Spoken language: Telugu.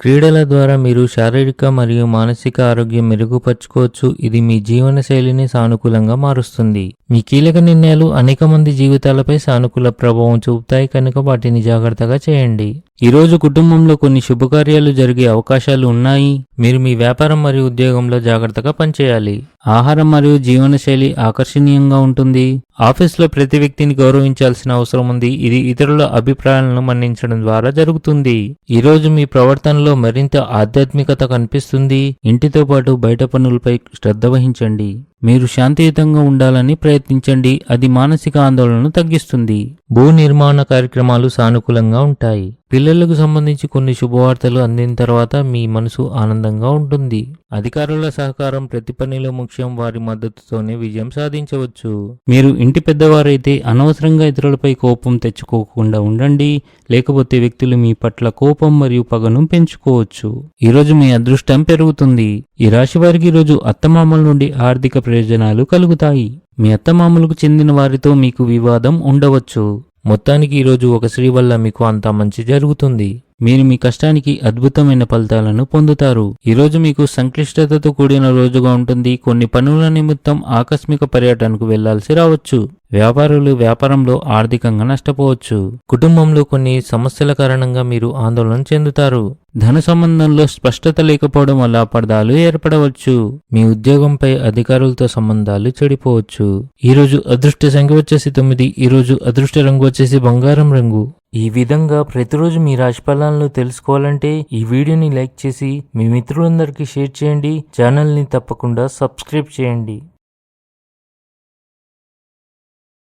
క్రీడల ద్వారా మీరు శారీరక మరియు మానసిక ఆరోగ్యం మెరుగుపరుచుకోవచ్చు. ఇది మీ జీవన శైలిని సానుకూలంగా మారుస్తుంది. మీ కీలక నిర్ణయాలు అనేక మంది జీవితాలపై సానుకూల ప్రభావం చూపుతాయి. కనుక వాటిని జాగ్రత్తగా చేయండి. ఈరోజు కుటుంబంలో కొన్ని శుభకార్యాలు జరిగే అవకాశాలు ఉన్నాయి. మీరు మీ వ్యాపారం మరియు ఉద్యోగంలో జాగ్రత్తగా పనిచేయాలి. ఆహారం మరియు జీవనశైలి ఆకర్షణీయంగా ఉంటుంది. ఆఫీస్లో ప్రతి వ్యక్తిని గౌరవించాల్సిన అవసరం ఉంది. ఇది ఇతరుల అభిప్రాయాలను మన్నించడం ద్వారా జరుగుతుంది. ఈ రోజు మీ ప్రవర్తనలో మరింత ఆధ్యాత్మికత కనిపిస్తుంది. ఇంటితో పాటు బయట పనులపై శ్రద్ధ వహించండి. మీరు శాంతియుతంగా ఉండాలని ప్రయత్నించండి. అది మానసిక ఆందోళనను తగ్గిస్తుంది. భూ నిర్మాణ కార్యక్రమాలు సానుకూలంగా ఉంటాయి. పిల్లలకు సంబంధించి కొన్ని శుభవార్తలు అందిన తర్వాత మీ మనసు ఆనందంగా ఉంటుంది. అధికారుల సహకారం ప్రతి పనిలో ముఖ్యం. వారి మద్దతుతోనే విజయం సాధించవచ్చు. మీరు ఇంటి పెద్దవారైతే అనవసరంగా ఇతరులపై కోపం తెచ్చుకోకుండా ఉండండి. లేకపోతే వ్యక్తులు మీ పట్ల కోపం మరియు పగను పెంచుకోవచ్చు. ఈరోజు మీ అదృష్టం పెరుగుతుంది. ఈ రాశి వారికి ఈరోజు అత్తమామల నుండి ఆర్థిక ప్రయోజనాలు కలుగుతాయి. మీ అత్తమామలకు చెందిన వారితో మీకు వివాదం ఉండవచ్చు. మొత్తానికి ఈరోజు ఒక స్త్రీ వల్ల మీకు అంతా మంచి జరుగుతుంది. మీరు మీ కష్టానికి అద్భుతమైన ఫలితాలను పొందుతారు. ఈరోజు మీకు సంక్లిష్టతతో కూడిన రోజుగా ఉంటుంది. కొన్ని పనుల నిమిత్తం ఆకస్మిక పర్యటనకు వెళ్ళాల్సి రావచ్చు. వ్యాపారులు వ్యాపారంలో ఆర్థికంగా నష్టపోవచ్చు. కుటుంబంలో కొన్ని సమస్యల కారణంగా మీరు ఆందోళన చెందుతారు. ధన సంబంధంలో స్పష్టత లేకపోవడం వల్ల అపార్థాలు ఏర్పడవచ్చు. మీ ఉద్యోగంపై అధికారులతో సంబంధాలు చెడిపోవచ్చు. ఈరోజు అదృష్ట సంఖ్య వచ్చేసి తొమ్మిది. ఈరోజు అదృష్ట రంగు వచ్చేసి బంగారం రంగు. ఈ విధంగా ప్రతిరోజు మీ రాశి ఫలాలను తెలుసుకోవాలంటే ఈ వీడియోని లైక్ చేసి మీ మిత్రులందరికీ షేర్ చేయండి. ఛానల్ని తప్పకుండా సబ్స్క్రైబ్ చేయండి.